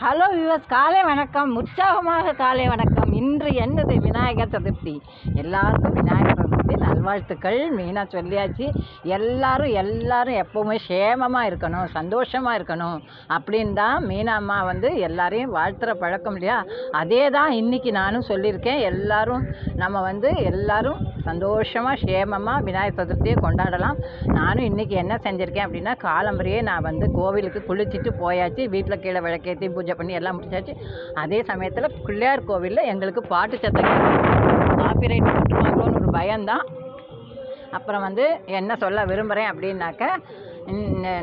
Hello விவஸ் காலை வணக்கம். உற்சாகமாக காலை வணக்கம். இன்று என்னது? விநாயகர் சதுர்த்தி. எல்லாருக்கும் விநாயகர் நல்வாழ்த்துக்கள் மெயினாக சொல்லியாச்சு. எல்லாரும் எல்லாரும் எப்போவுமே சேமமாக இருக்கணும் சந்தோஷமாக இருக்கணும் அப்படின்னு தான் மீனா அம்மா வந்து எல்லாரையும் வாழ்த்துற பழக்கம் இல்லையா? அதே தான் இன்றைக்கி நானும் சொல்லியிருக்கேன். எல்லாரும் நம்ம வந்து எல்லாரும் சந்தோஷமாக சேமமாக விநாயகர் சதுர்த்தியை கொண்டாடலாம். நானும் இன்றைக்கி என்ன செஞ்சுருக்கேன் அப்படின்னா காலம்பரையே நான் வந்து கோவிலுக்கு குளிச்சுட்டு போயாச்சு. வீட்டில் கீழே விளக்கேற்றி பூஜை பண்ணி எல்லாம் முடிச்சாச்சு. அதே சமயத்தில் பிள்ளையார் கோவிலில் எங்களுக்கு பாட்டு சத்தம் காப்பிரைட் போட்டுருவாங்களோன்னு ஒரு பயம்தான். அப்புறம் வந்து என்ன சொல்ல விரும்புகிறேன் அப்படின்னாக்க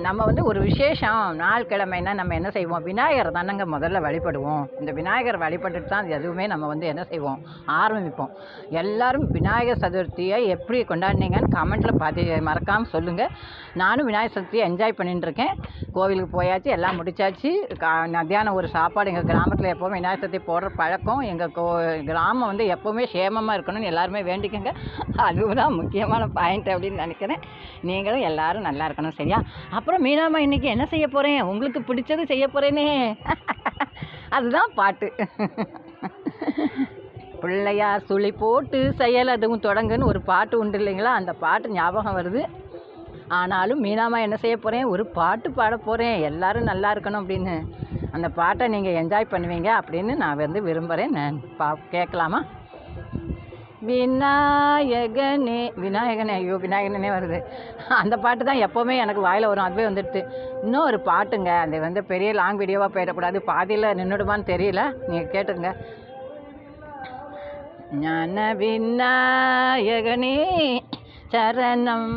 நம்ம வந்து ஒரு விசேஷம் நாள் கிழமைன்னா நம்ம என்ன செய்வோம்? விநாயகர் தானங்க முதல்ல வழிபடுவோம். இந்த விநாயகர் வழிபட்டுட்டு தான் எதுவுமே நம்ம வந்து என்ன செய்வோம்? ஆரம்பிப்போம். எல்லாரும் விநாயகர் சதுர்த்தியை எப்படி கொண்டாடினீங்கன்னு கமெண்ட்டில் பார்த்து மறக்காமல் சொல்லுங்கள் நானும் விநாயகர் சதுர்த்தியை என்ஜாய் பண்ணிட்டுருக்கேன் கோவிலுக்கு போயாச்சு எல்லாம் முடிச்சாச்சு. கா மத்தியானம் ஒரு சாப்பாடு எங்கள் கிராமத்தில் எப்போவுமே விநாயகர் சதுர்த்தி போடுற பழக்கம். எங்கள் கோ கிராமம் வந்து எப்போவுமே சேமமாக இருக்கணும்னு எல்லாருமே வேண்டிக்கங்க. தான் முக்கியமான பாயிண்ட் அப்படின்னு நினைக்கிறேன். நீங்களும் எல்லாரும் நல்லா இருக்கணும் சரியா? அப்புறம் மீனாமா இன்றைக்கி என்ன செய்ய போகிறேன் உங்களுக்கு பிடிச்சது செய்ய போகிறேனே அதுதான் பாட்டு. பிள்ளையார் சுழி போட்டு செயல் அதுவும் தொடங்குன்னு ஒரு பாட்டு உண்டு இல்லைங்களா? அந்த பாட்டு ஞாபகம் வருது. ஆனாலும் மீனாம்மா என்ன செய்ய போகிறேன் ஒரு பாட்டு பாட போகிறேன் எல்லாரும் நல்லா இருக்கணும் அப்படின்னு. அந்த பாட்டை நீங்கள் என்ஜாய் பண்ணுவீங்க அப்படின்னு நான் வந்து விரும்புகிறேன் நான் பா கேட்கலாமா? விநாயகனே விநாயகனே ஐயோ விநாயகனே வருது. அந்த பாட்டு தான் எப்போவுமே எனக்கு வாயில் வரும். அதுவே வந்துட்டு இன்னும் ஒரு பாட்டுங்க. அது வந்து பெரிய லாங் வீடியோவாக போயிடக்கூடாது. பாதியில் நின்றுடுமான்னு தெரியல. நீங்கள் கேட்டுங்க ஞான விநாயகனே சரணம்.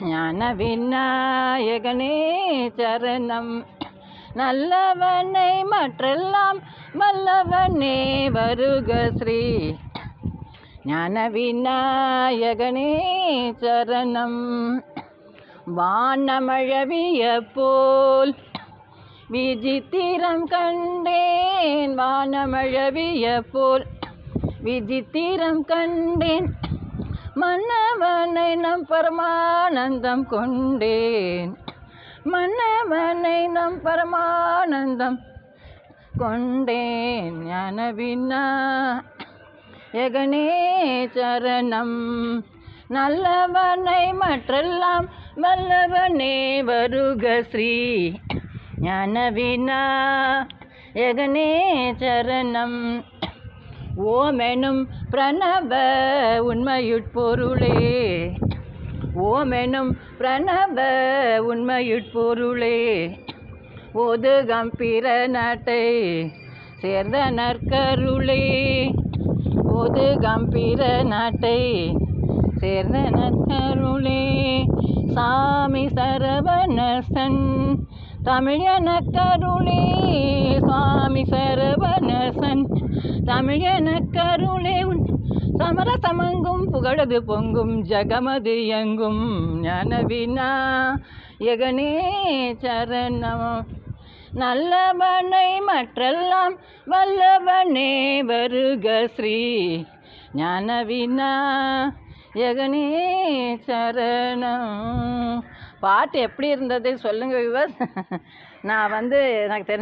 ஞான விநாயகனே சரணம். நல்லவனை மற்றெல்லாம் வல்லவனே வருக ஸ்ரீ. ஞான விநாயகனே சரணம். வானமழவிய போல் விஜித்திரம் கண்டேன். வானமழவிய போல் விஜித்திரம் கண்டேன். மன்னவனை நம் பரமானந்தம் கொண்டேன். மன்னவனை நம் பரமானந்தம் கொண்டேன். ஞானவினா எகனே சரணம். நல்லவனை மற்றெல்லாம் வல்லவனே வருக ஸ்ரீ. ஞானவினா எகனே சரணம். ஓமெனும் பிரணவ உண்மையுட்பொருளே. ஓமெனும் பிரணவ உண்மையுட்பொருளே. ஒதுகம் பிற நாட்டை சேர்ந்த நற்கருளே ஒதுகம் பிற நாட்டை சேர்ந்த நற்கருளே சாமி சரவணசன் தமிழனக்கருளே சுவாமி சரவணசன். தமிழனக்கருளே உன் சமரசமங்கும் புகழது பொங்கும் ஜகமது எங்கும் ஞானவினா எகனே சரணம். நல்லவனை மற்றெல்லாம் வல்லவனே வருக ஸ்ரீ. ஞானவினா எகனே சரணம். பாட்டு எப்படி இருந்தது சொல்லுங்கள் விவர் நான் வந்து எனக்கு தெரிஞ்ச